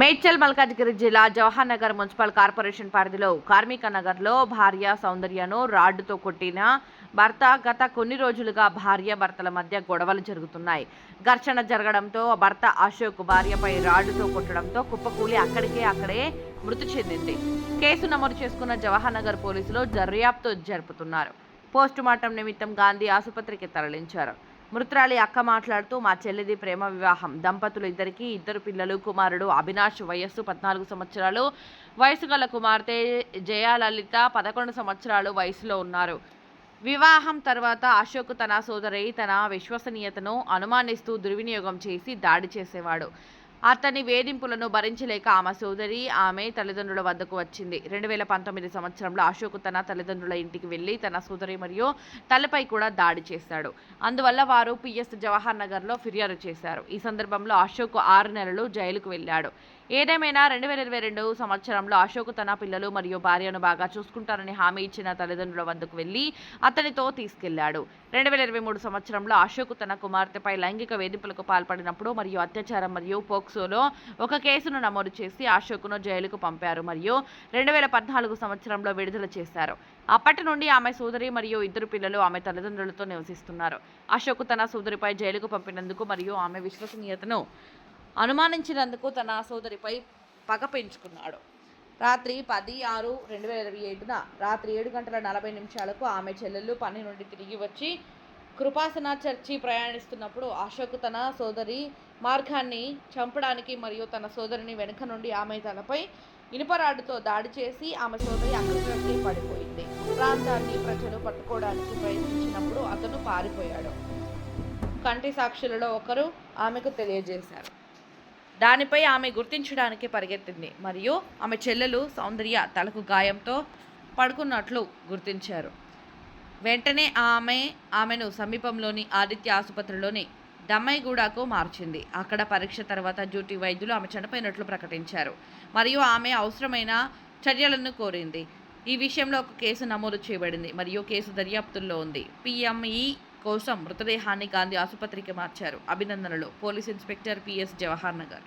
మేడ్చల్ మల్కాజ్గిరి జిల్లా Jawahar Nagar municipal corporation పరిధిలో కార్మిక నగర్లో భార్య సౌందర్యను రాడ్డుతో కొట్టిన భర్త గత కొన్ని రోజులుగా భార్య భర్తల మధ్య గొడవలు జరుగుతున్నాయి. ఘర్షణ జరగడంతో భర్త అశోక్ భార్యపై రాడ్డుతో కొట్టడంతో కుప్పకూలి అక్కడికే అక్కడే మృతి చెందింది. కేసు నమోదు చేసుకున్న జవహర్ నగర్ పోలీసులు దర్యాప్తు జరుపుతున్నారు. పోస్టుమార్టం నిమిత్తం గాంధీ ఆసుపత్రికి తరలించారు. మృతురాలి అక్క మాట్లాడుతూ మా చెల్లిది ప్రేమ వివాహం. దంపతులు ఇద్దరికి ఇద్దరు పిల్లలు కుమారుడు అవినాష్ వయస్సు పద్నాలుగు సంవత్సరాలు. వయసు గల కుమార్తె జయలలిత పదకొండు సంవత్సరాలు వయసులో ఉన్నారు. వివాహం తర్వాత అశోక్ తన సోదరి తన విశ్వసనీయతను అనుమానిస్తూ దుర్వినియోగం చేసి దాడి చేసేవాడు. అతని వేధింపులను భరించలేక ఆమె సోదరి ఆమె తల్లిదండ్రుల వద్దకు వచ్చింది. రెండు వేల పంతొమ్మిది సంవత్సరంలో అశోక్ తన తల్లిదండ్రుల ఇంటికి వెళ్ళి తన సోదరి మరియు తల్లిపై కూడా దాడి చేశాడు. అందువల్ల వారు పిఎస్ జవహర్ నగర్లో ఫిర్యాదు చేశారు. ఈ సందర్భంలో అశోక్ ఆరు నెలలు జైలుకు వెళ్ళాడు. ఏదేమైనా రెండు వేల ఇరవై రెండు సంవత్సరంలో అశోక్ తన పిల్లలు మరియు భార్యను బాగా చూసుకుంటారని హామీ ఇచ్చిన తల్లిదండ్రుల వద్దకు వెళ్ళి అతనితో తీసుకెళ్ళాడు. రెండు వేల ఇరవై మూడు సంవత్సరంలో అశోక్ తన కుమార్తెపై లైంగిక వేధింపులకు పాల్పడినప్పుడు మరియు అత్యాచారం మరియు పోక్సోలో ఒక కేసును నమోదు చేసి అశోక్ను జైలుకు పంపారు మరియు రెండు వేల పద్నాలుగు సంవత్సరంలో విడుదల చేశారు. అప్పటి నుండి ఆమె సోదరి మరియు ఇద్దరు పిల్లలు ఆమె తల్లిదండ్రులతో నివసిస్తున్నారు. అశోక్ తన సోదరిపై జైలుకు పంపినందుకు మరియు ఆమె విశ్వసనీయతను అనుమానించినందుకు తన సోదరిపై పగ పెంచుకున్నాడు. రాత్రి పది ఆరు రెండు వేల ఇరవై ఏడున రాత్రి ఏడు గంటల నలభై నిమిషాలకు ఆమె చెల్లెళ్ళు పని నుండి తిరిగి వచ్చి కృపాసన చర్చి ప్రయాణిస్తున్నప్పుడు అశోక్ తన సోదరి మార్గాన్ని చంపడానికి మరియు తన సోదరిని వెనుక నుండి ఆమె తలపై ఇనుపరాడుతో దాడి చేసి ఆమె సోదరి అక్కడికి పడిపోయింది. ప్రాంతాన్ని ప్రజలు పట్టుకోవడానికి ప్రయత్నించినప్పుడు అతను పారిపోయాడు. కంటి సాక్షులలో ఒకరు ఆమెకు తెలియజేశారు. దానిపై ఆమె గుర్తించడానికి పరిగెత్తింది. మరియు ఆమె చెల్లెలు సౌందర్య తలకు గాయంతో పడుకున్నట్లు గుర్తించారు. వెంటనే ఆమె ఆమెను సమీపంలోని ఆదిత్య ఆసుపత్రిలోని దమ్మైగూడకు మార్చింది. అక్కడ పరీక్ష తర్వాత డ్యూటీ వైద్యులు ఆమె చనిపోయినట్లు ప్రకటించారు. మరియు ఆమె అవసరమైన చర్యలను కోరింది. ఈ విషయంలో ఒక కేసు నమోదు చేయబడింది. మరియు కేసు దర్యాప్తుల్లో ఉంది. పిఎంఈ కోసం మృతదేహాన్ని గాంధీ ఆసుపత్రికి మార్చారు. అభినందనలు. Police inspector PS Jawahar Nagar.